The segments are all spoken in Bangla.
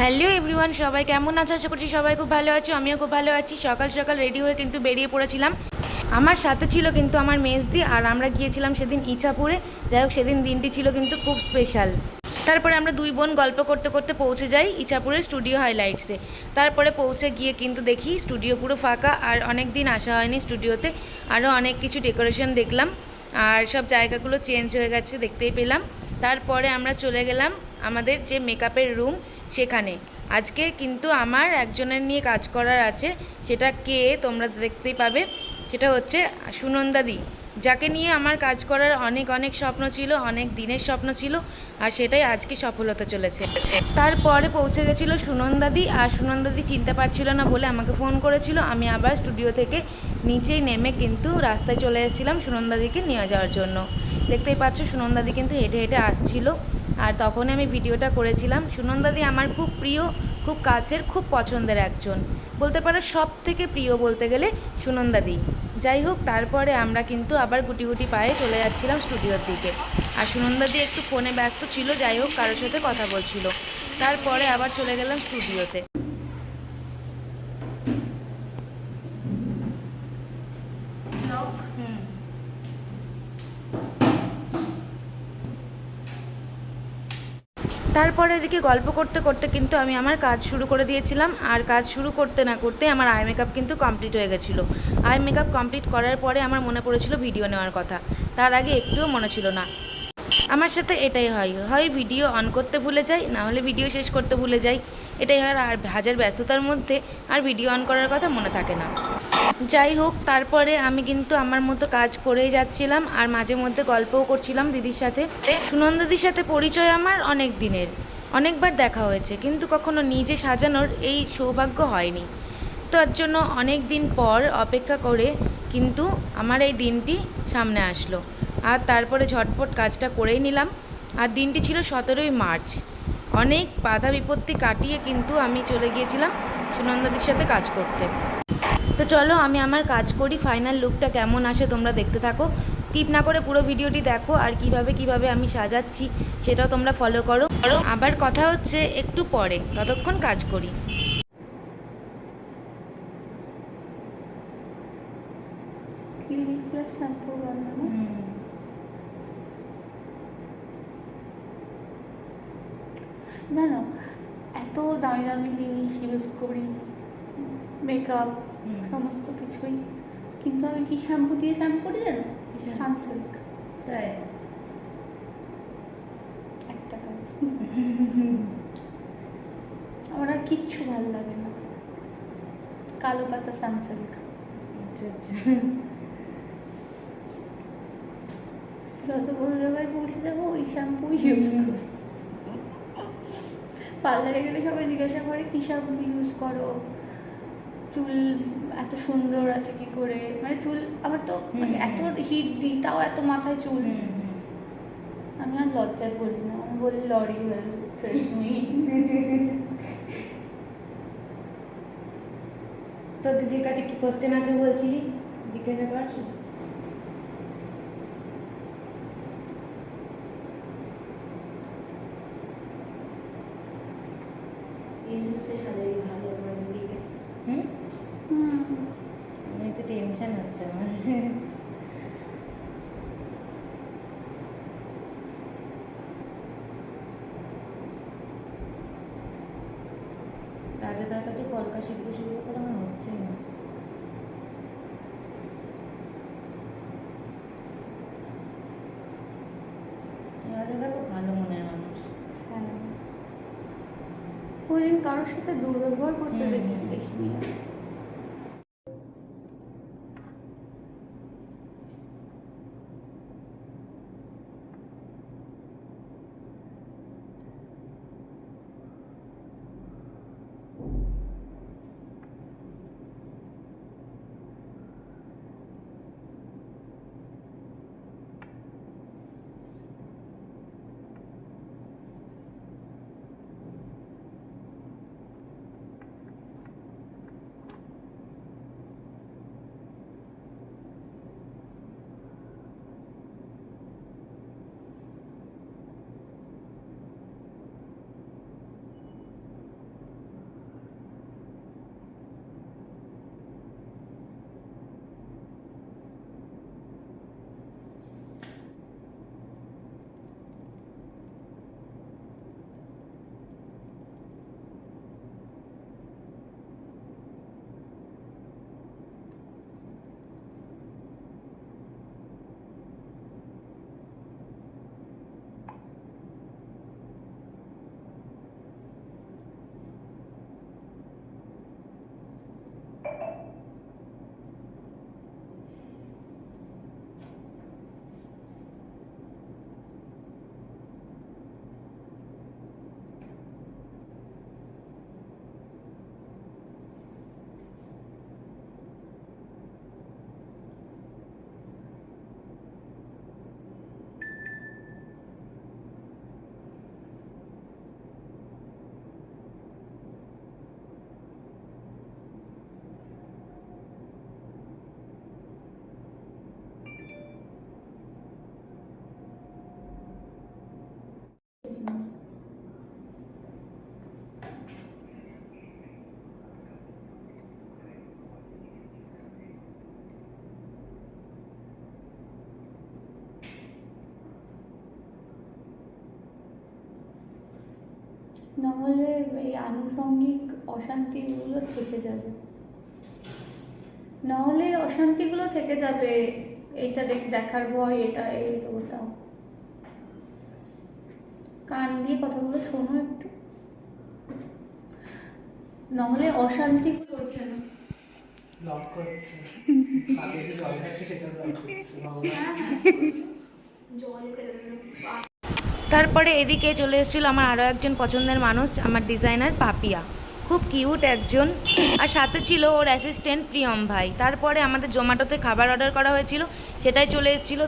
হ্যালো এভরিওয়ান, সবাই কেমন আছো? আশা করছি সবাই খুব ভালো আছো, আমিও খুব ভালো আছি। সকাল সকাল রেডি হয়ে কিন্তু বেরিয়ে পড়েছিলাম। আমার সাথে ছিল কিন্তু আমার মেজদি আর আমরা গিয়েছিলাম সেদিন ইছাপুরে। যাই হোক, সেদিন দিনটি ছিল কিন্তু খুব স্পেশাল তারপরে আমরা দুই বোন গল্প করতে করতে পৌঁছে যাই ইছাপুরের স্টুডিও হাইলাইটসে তারপরে পৌঁছে গিয়ে কিন্তু দেখি স্টুডিও পুরো ফাঁকা আর অনেক দিন আসা হয়নি স্টুডিওতে আরও অনেক কিছু ডেকোরেশন দেখলাম আর সব জায়গাগুলো চেঞ্জ হয়ে গেছে দেখতেই পেলাম। তারপরে আমরা চলে গেলাম আমাদের যে মেকআপের রুম সেখানে। আজকে কিন্তু আমার একজনের নিয়ে কাজ করার আছে, সেটা কে তোমরা দেখতেই পাবে। সেটা হচ্ছে সুনন্দাদি, যাকে নিয়ে আমার কাজ করার অনেক অনেক স্বপ্ন ছিল, অনেক দিনের স্বপ্ন ছিল, আর সেটাই আজকে সফল হতে চলেছে। তারপরে পৌঁছে গেছিল সুনন্দাদি, আর সুনন্দাদি চিনতে পারছিল না বলে আমাকে ফোন করেছিল। আমি আবার স্টুডিও থেকে নিচেই নেমে কিন্তু রাস্তায় চলে এসেছিলাম সুনন্দাদিকে নিয়ে যাওয়ার জন্য। দেখতেই পাচ্ছ সুনন্দাদি কিন্তু হেঁটে হেঁটে আসছিল। আর তখন আমি ভিডিওটা করেছিলাম। সুনন্দাদি আমার খুব প্রিয়, খুব কাছের, খুব পছন্দের একজন। বলতে পারো সব থেকে প্রিয় বলতে গেলে সুনন্দাদি যাই হোক, তারপরে আমরা কিন্তু আবার গুটি গুটি পায়ে চলে যাচ্ছিলাম স্টুডিওর দিকে। আর সুনন্দাদি একটু ফোনে ব্যস্ত ছিল, যাই হোক, কারোর সাথে কথা বলছিল। তারপরে আবার চলে গেলাম স্টুডিওতে। তারপরে এদিকে গল্প করতে করতে কিন্তু আমি আমার কাজ শুরু করে দিয়েছিলাম। আর কাজ শুরু করতে না করতে আমার আই মেকআপ কিন্তু কমপ্লিট হয়ে গেছিল। আই মেকআপ কমপ্লিট করার পরে আমার মনে পড়েছিল ভিডিও নেওয়ার কথা। তার আগে একটুও মনে ছিল না। আমার সাথে এটাই হয়। হয় ভিডিও অন করতে ভুলে যাই, না হলে ভিডিও শেষ করতে ভুলে যাই। এটাই হয় আর হাজার ব্যস্ততার মধ্যে আর ভিডিও অন করার কথা মনে থাকে না। যাই হোক, তারপরে আমি কিন্তু আমার মতো কাজ করেই যাচ্ছিলাম আর মাঝে মধ্যে গল্পও করছিলাম দিদির সাথে। সুনন্দাদির সাথে পরিচয় আমার অনেক দিনের। অনেকবার দেখা হয়েছে, কিন্তু কখনো নিজে সাজানোর এই সৌভাগ্য হয়নি। তার জন্য অনেক দিন পর অপেক্ষা করে কিন্তু আমার এই দিনটি সামনে আসলো। আর তারপরে ঝটপট কাজটা করেই নিলাম। আর দিনটি ছিল সতেরোই মার্চ। অনেক বাধা বিপত্তি কাটিয়ে কিন্তু আমি চলে গিয়েছিলাম সুনন্দাদির সাথে কাজ করতে। তো চলো আমি আমার কাজ করি ফাইনাল লুকটা কেমন আসে তোমরা দেখতে থাকো। স্কিপ না করে পুরো ভিডিওটি দেখো আর কীভাবে কীভাবে আমি সাজাচ্ছি সেটাও তোমরা ফলো করো। আবার কথা হচ্ছে একটু পরে ততক্ষণ কাজ করি। জানো এত দামি দামি জিনিস ইউজ করি মেকআপ। সমস্ত কিছুই। কিন্তু আমি কি শ্যাম্পু দিয়ে শ্যাম্পু করি জানো? সানসিল্ক তাই? এক টাকা আমার আর কিচ্ছু ভালো লাগে না। কালো পাতা সানসিল্ক আচ্ছা আচ্ছা। যত বড় জায়গায় পৌঁছে যাব ওই শ্যাম্পু ইউজ করি। পার্লারে গেলে সবাই জিজ্ঞাসা করে কী শ্যাম্পু ইউজ করো? চুল এত সুন্দর আছে কি করে? মানে চুল আবার তো মানে এত হিট দিই তাও এত মাথায় চুল। আমি আর লজ্জায় বলি না। আমি বলি লরি ওয়েল তো দিদির কাছে কি কোশ্চেন আছে বলছিলি? জিজ্ঞাসা কর। এই সাজাই ভালো করে দিকে হুম হুম আমি তো টেনশন হচ্ছে আমার রাজাদার কাছে কলকা শিখব শিখব করে আমার হচ্ছেই না। রাজাদা খুব ভালো মনের মানুষ। হ্যাঁ। কোনদিন কারোর সাথে দুর্ব্যবহার করতে। দেখিনি নাহলে এই আনুষঙ্গিক অশান্তিগুলো থেকে যাবে। নাহলে অশান্তিগুলো থেকে যাবে এটা দেখ দেখার ভয় এটা এই ওটা। কান দিয়ে কথাগুলো শোনো একটু। নাহলে অশান্তি করছে না। করছে। জল খাচ্ছে সেটা লক করছে। জল তারপরে এদিকে চলে এসেছিল আমার আরও একজন পছন্দের মানুষ, আমার ডিজাইনার পাপিয়া। খুব কিউট একজন। আর সাথে ছিল ওর অ্যাসিস্ট্যান্ট প্রিয়ম ভাই। তারপরে আমাদের জোম্যাটোতে খাবার অর্ডার করা হয়েছিল, সেটাই চলে এসেছিল।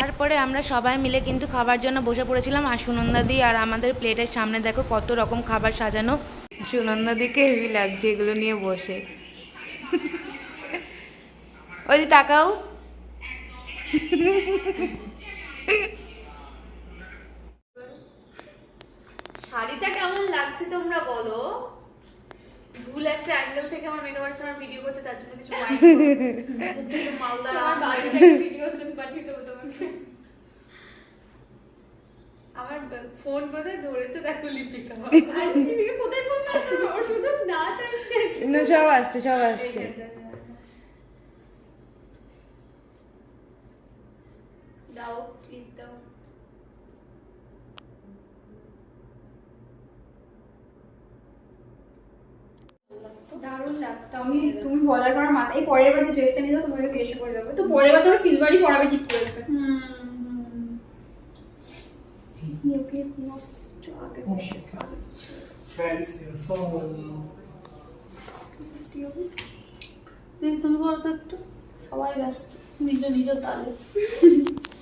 তারপরে আমরা সবাই মিলে কিন্তু খাবার জন্য বসে পড়েছিলাম। আর সুনন্দাদি আর আমাদের প্লেটের সামনে দেখো কত রকম খাবার সাজানো। সুনন্দাদিকে হেভি লাগছে এগুলো নিয়ে বসে। ওই তাকাও। শাড়িটা কেমন লাগছে তোমরা বলো? ভুল একটা অ্যাঙ্গেল থেকে আমার মেকআপ আর্টিস্ট আমার ভিডিও করছে তার জন্য কিছু মাইন্ড মালদার আমার বাড়ি থেকে ভিডিও পাঠিয়ে দেবো তোমাকে। আমার ফোন কোথায় ধরেছে দেখো লিপিকা আর লিপিকা কোথায় ফোন ধরেছে? ওর শুধু দাঁত আসছে। সব আসছে সব আসছে। দাও ঠিক দাও। দারুণ লাগতো। আমি তুমি বলার পর মাথায় পরের বার যে ড্রেসটা নিয়ে করে দেবো তো পরের বার তোমার সিলভারই পরাবে ঠিক করেছে। তুমি বলো তো একটু। সবাই ব্যস্ত নিজ নিজ তালে।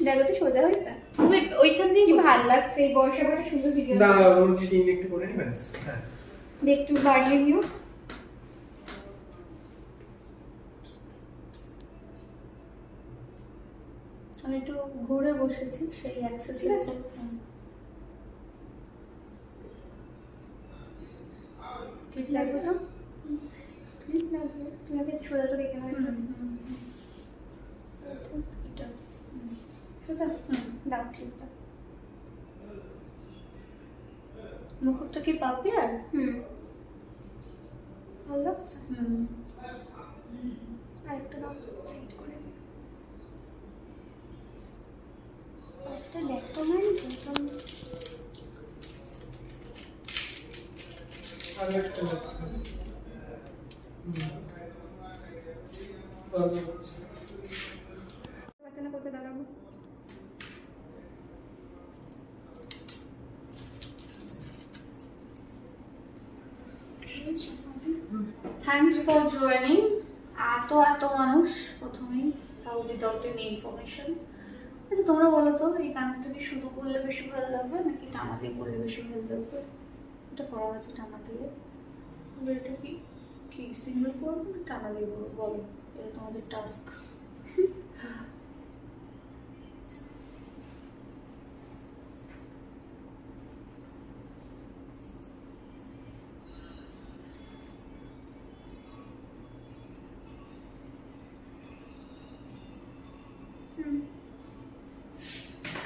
দেখো তো সোজা হয়েছে। তুমি ওইখান দিয়ে কি ভালো লাগছে এই বর্ষা সুন্দর ভিডিও না ওর একটু করে নিবেন? হ্যাঁ। একটু বাড়িয়ে নিও। আমি একটু ঘুরে বসেছি সেই অ্যাক্সেস ঠিক আছে। ঠিক লাগবে লাগবে তো ঠিক লাগবে তুমি আগে সোজাটা দেখে হয়েছে এটা সোজা দাও ঠিক দাও মুকুটটা কি পাবি আর হুম ভালো লাগছে হুম আরেকটা দাও সাইড করে দিই পাঁচটা দেখো মানে একদম আর একটা লক্ষ্য ভালো হচ্ছে বাচ্চা না কোথায় দাঁড়াবো থ্যাঙ্কস ফর জয়েনিং এত এত মানুষ প্রথমেই, তাও উইদাউট এনি ইনফরমেশন আচ্ছা তোমরা বলো তো, এই গানটা কি শুধু বললে বেশি ভালো লাগবে, নাকি টানা দিয়ে বললে বেশি ভালো লাগবে? একটা পড়া আছে টানা দিয়ে এটা কি কি সিঙ্গেল করব না টানা দিয়ে বলো এটা তোমাদের task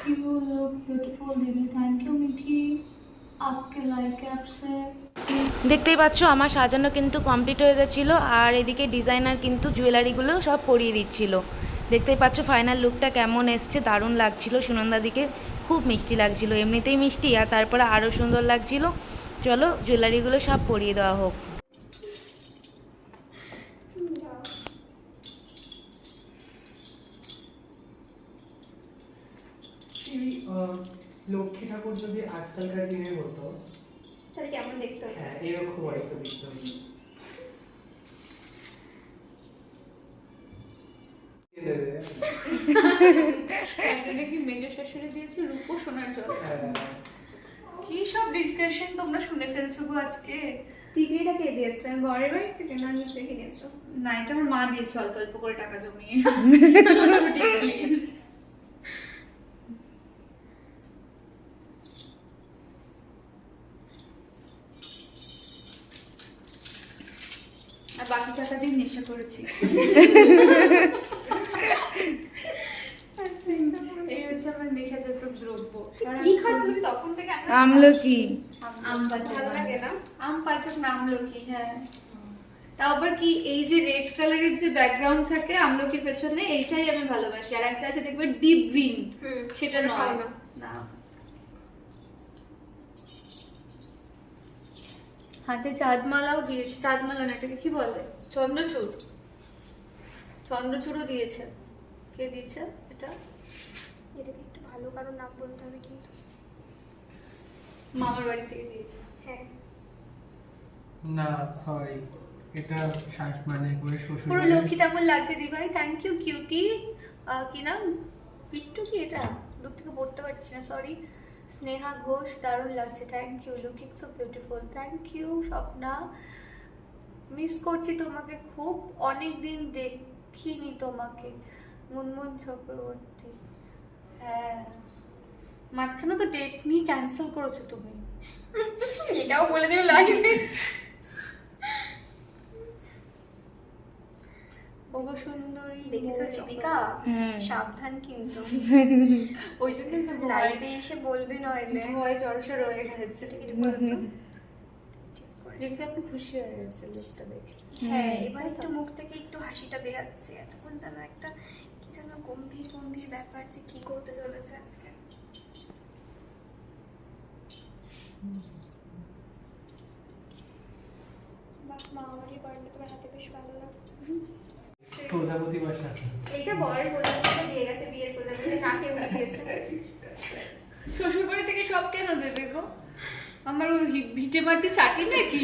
You look beautiful, Didi. Thank you, Nikki. দেখতেই পাচ্ছ আমার সাজানো কিন্তু কমপ্লিট হয়ে গেছিল আর এদিকে ডিজাইনার কিন্তু জুয়েলারিগুলো সব পরিয়ে দিচ্ছিল। দেখতেই পাচ্ছ ফাইনাল লুকটা কেমন এসছে দারুণ লাগছিল সুনন্দাদিকে খুব মিষ্টি লাগছিল এমনিতেই মিষ্টি আর তারপরে আরও সুন্দর লাগছিল। চলো জুয়েলারিগুলো সব পরিয়ে দেওয়া হোক। আহ, লক্ষ্মী ঠাকুর যদি আজকালকার দিনে হতো তাহলে কেমন দেখতে হ্যাঁ এরকম অনেকটা দেখতে হতো। এটা কি মেজর শাশুড়ি দিয়েছে? রূপো সোনার জল। হ্যাঁ। কি সব ডিসকাশন তোমরা শুনে ফেলছো গো আজকে? টিকলিটা কে দিয়েছে? বরের বাড়ি থেকে না নিচে কিনেছো? না এটা আমার মা দিয়েছে অল্প অল্প করে টাকা জমিয়ে। বাকি টাকা দিয়ে নেশা করেছি। এই হচ্ছে আমার নেশাজাত দ্রব্য। কি খাচ্ছ তুমি? তখন থেকে আমলকি। আম ভালো লাগে না? পাচক নামলকি হ্যাঁ। তাও আবার কি এই যে রেড কালারের যে ব্যাকগ্রাউন্ড থাকে আমলকির পেছনে এইটাই আমি ভালোবাসি। আর একটা আছে দেখবে ডিপ গ্রিন সেটা সেটা নয়। না। হাতে চাঁদমালাও দিয়েছে চাঁদমালা না এটাকে কি বলে? চন্দ্রচূড়। চন্দ্রচূড়ও দিয়েছে। কে দিয়েছে এটা? এটাকে একটু ভালো কারও নাম বলতে হবে কিন্তু। মামার বাড়ি থেকে দিয়েছে। হ্যাঁ। না সরি এটা শ্বাস মানে করে শ্বশুর পুরো লক্ষ্মী ঠাকুর লাগছে দিভাই থ্যাংক ইউ কিউটি কি নাম? বিট্টু কি এটা? দূর থেকে পড়তে পারছি না সরি স্নেহা ঘোষ, দারুণ লাগছে thank you looking so beautiful thank you Swapna. Miss করছি তোমাকে খুব অনেক দিন দেখিনি তোমাকে, মুনমুন চক্রবর্তী। হ্যাঁ মাঝখানে তো ডেট নিয়ে ক্যান্সেল করেছ তুমি। এটাও বলে দিল লাইভে ওগো সুন্দরী দেখেছ মৌ দীপিকা? সাবধান কিন্তু। ওই জন্যই তো লাইভে এসে বলবে নইলে। ভয় জড়সড় হয়ে গেছে। কিছু বলো তো। খুশি হয়ে গেছে লুকটা দেখে। হ্যাঁ এবার একটু মুখ থেকে একটু হাসিটা বেরাচ্ছে। এতক্ষণ যেন একটা কি যেন গম্ভীর গম্ভীর ব্যাপার যে কি করতে চলেছে আজকে। মা আমারই বার্থডে তোমার হাতে বেশ ভালো লাগছে। প্রজাপতি বাসা এইটা বরের প্রজাপতিটা দিয়ে গেছে বিয়ের প্রজাপতি নাকে উঠিয়েছে শ্বশুর বাড়ি থেকে সব কেন দেবে গো? আমার ওই ভিটে মাটি চাটি নাকি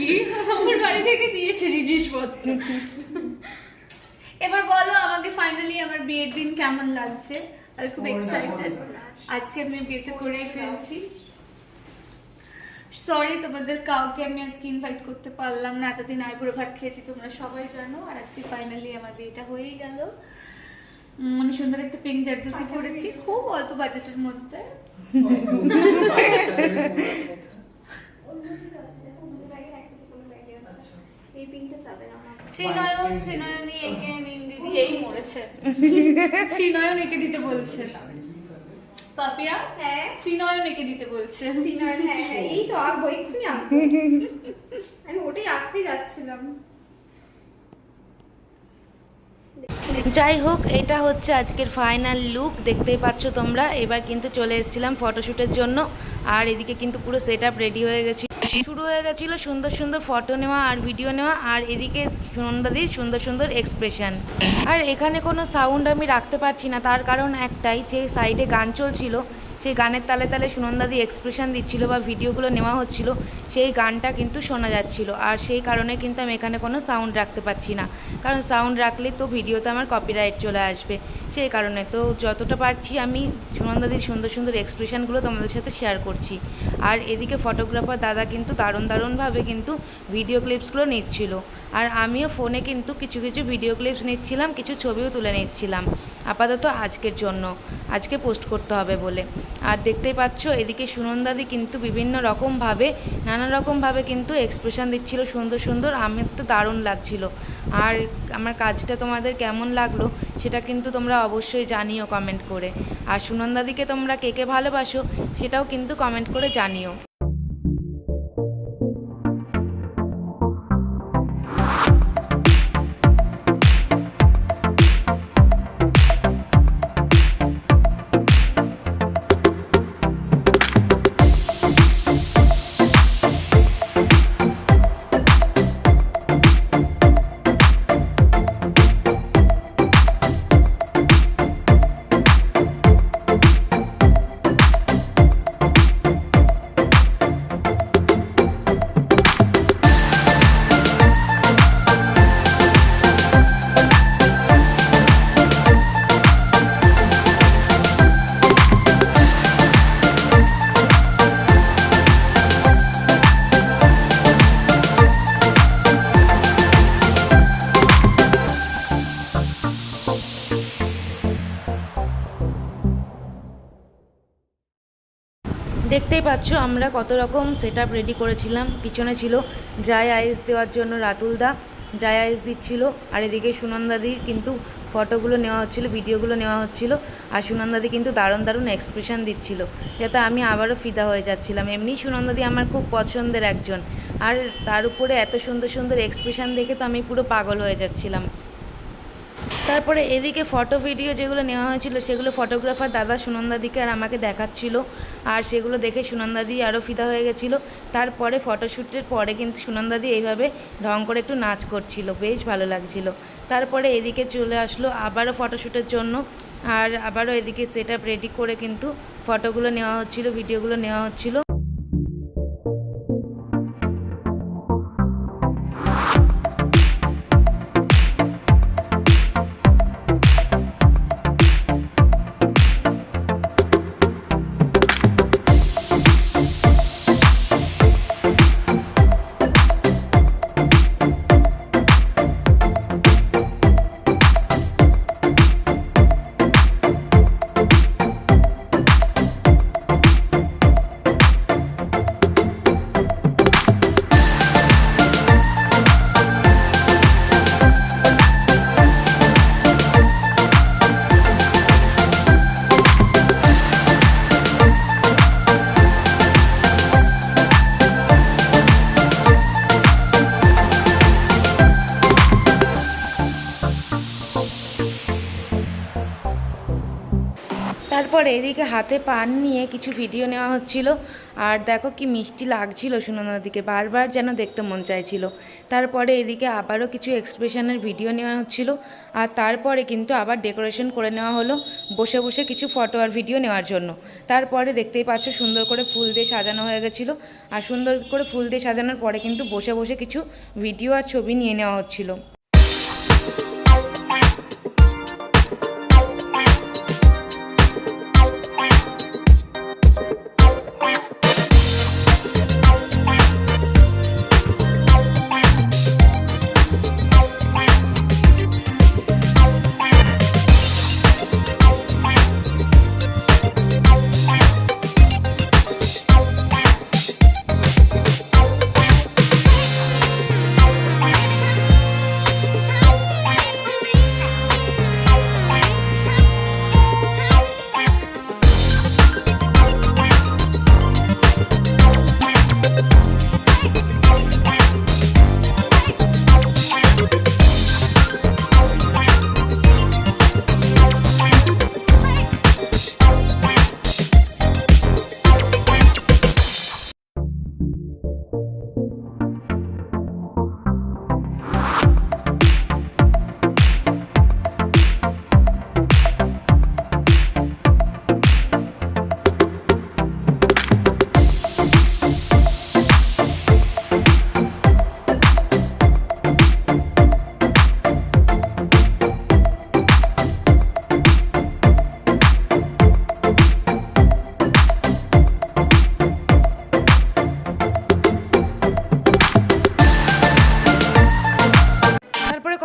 আমার বাড়ি থেকে দিয়েছে জিনিসপত্র। এবার বলো আমাকে ফাইনালি আমার বিয়ের দিন কেমন লাগছে? আমি খুব এক্সাইটেড আজকে আমি বিয়েটা করেই ফেলছি। সরি তোমাদের কাউকে আমি আজকে ইনভাইট করতে পারলাম না। এতদিন আইবুড়ো ভাত খেয়েছি তোমরা সবাই জানো। আর আজকে ফাইনালি আমার বিয়েটা হয়েই গেল। মানে সুন্দর একটা পিঙ্ক জারদোসি পরেছি খুব অল্প বাজেটের মধ্যে। এই পিনটা যাবে না আমার। শ্রীনয়ন শ্রীনয়নী একে নিন দিদি এই মরেছে। শ্রীনয়ন একে দিতে বলছে। পাপিয়া হ্যাঁ। শ্রীনয়ন একে দিতে বলছে। হ্যাঁ হ্যাঁ এই তো আঁকবো এক্ষুনি আঁকবো। আমি ওটাই আঁকতে যাচ্ছিলাম। যাই হোক এটা হচ্ছে আজকের ফাইনাল লুক দেখতেই পাচ্ছ তোমরা। এবার কিন্তু চলে এসেছিলাম ফটোশ্যুটের জন্য। আর এদিকে কিন্তু পুরো সেট আপ রেডি হয়ে গেছে। শুরু হয়ে গেছিল সুন্দর সুন্দর ফটো নেওয়া আর ভিডিও নেওয়া আর এদিকে সুনন্দাদির সুন্দর সুন্দর এক্সপ্রেশন আর এখানে কোনো সাউন্ড আমি রাখতে পারছি না, তার কারণ একটাই যে সাইডে গান চলছিল সেই গানের তালে তালে সুনন্দাদি এক্সপ্রেশন দিচ্ছিল বা ভিডিওগুলো নেওয়া হচ্ছিল, সেই গানটা কিন্তু শোনা যাচ্ছিল। আর সেই কারণে কিন্তু আমি এখানে কোনো সাউন্ড রাখতে পারছি না। কারণ সাউন্ড রাখলে তো ভিডিওতে আমার কপিরাইট চলে আসবে। সেই কারণে তো যতটা পারছি আমি সুনন্দাদির সুন্দর সুন্দর এক্সপ্রেশনগুলো তোমাদের সাথে শেয়ার করছি। আর এদিকে ফটোগ্রাফার দাদা কিন্তু দারুণ দারুণভাবে কিন্তু ভিডিও ক্লিপসগুলো নিচ্ছিল। আর আমিও ফোনে কিন্তু কিছু কিছু ভিডিও ক্লিপস নিচ্ছিলাম, কিছু ছবিও তুলে নিচ্ছিলাম। আপাতত আজকের জন্য, আজকে পোস্ট করতে হবে বলে। আর দেখতেই পাচ্ছ, এদিকে সুনন্দাদি কিন্তু বিভিন্ন রকমভাবে, নানা রকমভাবে কিন্তু এক্সপ্রেশন দিচ্ছিল, সুন্দর সুন্দর। আমার তো দারুণ লাগছিল। আর আমার কাজটা তোমাদের কেমন লাগল, সেটা কিন্তু তোমরা অবশ্যই জানিও কমেন্ট করে। আর সুনন্দাদিকে তোমরা কে কে ভালোবাসো, সেটাও কিন্তু কমেন্ট করে জানিও। আমরা কত রকম সেট রেডি করেছিলাম। পিছনে ছিল ড্রাই আইস দেওয়ার জন্য রাতুলদা। ড্রাই আইস দিচ্ছিল। আর এদিকে সুনন্দাদির কিন্তু ফটোগুলো নেওয়া হচ্ছিল, ভিডিওগুলো নেওয়া হচ্ছিল। আর সুনন্দাদি কিন্তু দারুণ দারুণ এক্সপ্রেশন দিচ্ছিল, যাতে আমি আবারও ফিদা হয়ে যাচ্ছিলাম। এমনি সুনন্দাদি আমার খুব পছন্দের একজন। আর তার উপরে এত সুন্দর সুন্দর এক্সপ্রেশন দেখে তো আমি পুরো পাগল হয়ে যাচ্ছিলাম। তারপরে এদিকে ফটো ভিডিও যেগুলো নেওয়া হয়েছিল, সেগুলো ফটোগ্রাফার দাদা সুনন্দাদিকে আর আমাকে দেখাচ্ছিল। আর সেগুলো দেখে সুনন্দাদি আরও ফিদা হয়ে গেছিল। তারপরে ফটোশ্যুটের পরে কিন্তু সুনন্দাদি এইভাবে ঢং করে একটু নাচ করছিল। বেশ ভালো লাগছিল। তারপরে এদিকে চলে আসলো আবারও ফটোশ্যুটের জন্য। আর আবারও এদিকে সেট রেডি করে কিন্তু ফটোগুলো নেওয়া হচ্ছিল ভিডিওগুলো নেওয়া হচ্ছিল। তারপর এদিকে হাতে পান নিয়ে কিছু ভিডিও নেওয়া হচ্ছিল। আর দেখো কি মিষ্টি লাগছিল সুনন্দাদিকে বারবার যেন দেখতে মন চাইছিল। তারপরে এদিকে আবারও কিছু এক্সপ্রেশনের ভিডিও নেওয়া হচ্ছিল। আর তারপরে কিন্তু আবার ডেকোরেশন করে নেওয়া হলো, বসে বসে কিছু ফটো আর ভিডিও নেওয়ার জন্য। তারপরে দেখতেই পাচ্ছ সুন্দর করে ফুল দিয়ে সাজানো হয়ে গেছিল। আর সুন্দর করে ফুল দিয়ে সাজানোর পরে কিন্তু বসে বসে কিছু ভিডিও আর ছবি নিয়ে নেওয়া হচ্ছিল।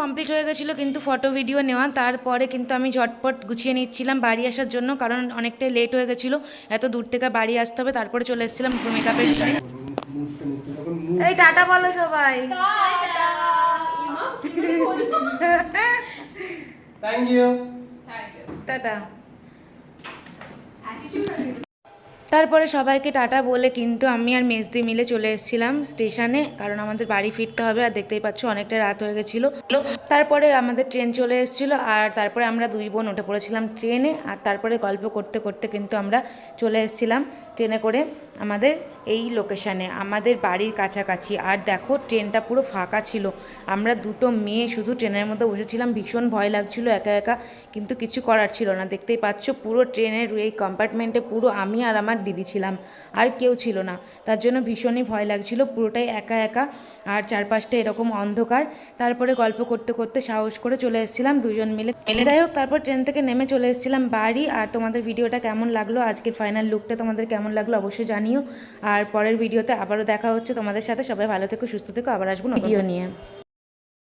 কমপ্লিট হয়ে গেছিল কিন্তু ফটো ভিডিও নেওয়া। তারপরে কিন্তু আমি ঝটপট গুছিয়ে নিচ্ছিলাম বাড়ি আসার জন্য কারণ অনেকটাই লেট হয়ে গেছিল। এত দূর থেকে বাড়ি আসতে হবে তারপরে চলে এসেছিলাম মেকআপের এই টাটা বলো সবাই। টাটা। তারপরে সবাইকে টাটা বলে কিন্তু আমি আর মেজদি মিলে চলে এসেছিলাম স্টেশনে, কারণ আমাদের বাড়ি ফিরতে হবে আর দেখতেই পাচ্ছ অনেকটা রাত হয়ে গেছিল। তারপরে আমাদের ট্রেন চলে এসেছিল আর তারপরে আমরা দুই বোন উঠে পড়েছিলাম ট্রেনে আর তারপরে গল্প করতে করতে কিন্তু আমরা চলে এসেছিলাম ট্রেনে করে। আমাদের এই লোকেশানে আমাদের বাড়ির কাছাকাছি। আর দেখো ট্রেনটা পুরো ফাঁকা ছিল। আমরা দুটো মেয়ে শুধু ট্রেনের মধ্যে বসেছিলাম। ভীষণ ভয় লাগছিল একা একা, কিন্তু কিছু করার ছিল না। দেখতেই পাচ্ছ, পুরো ট্রেনের এই কম্পার্টমেন্টে পুরো আমি আর আমার দিদি ছিলাম। আর কেউ ছিল না। তার জন্য ভীষণই ভয় লাগছিল। পুরোটাই একা একা। আর চারপাশটা এরকম অন্ধকার। তারপরে গল্প করতে করতে সাহস করে চলে এসেছিলাম দুজন মিলে। যাই হোক, তারপর ট্রেন থেকে নেমে চলে এসেছিলাম বাড়ি। আর তোমাদের ভিডিওটা কেমন লাগল? আজকের ফাইনাল লুকটা তোমাদের কেমন লাগল? অবশ্যই জানিও। আর পরের ভিডিওতে আবারও দেখা হচ্ছে তোমাদের সাথে। সবাই ভালো থেকো, সুস্থ থেকো। আবার আসব ভিডিও নিয়ে।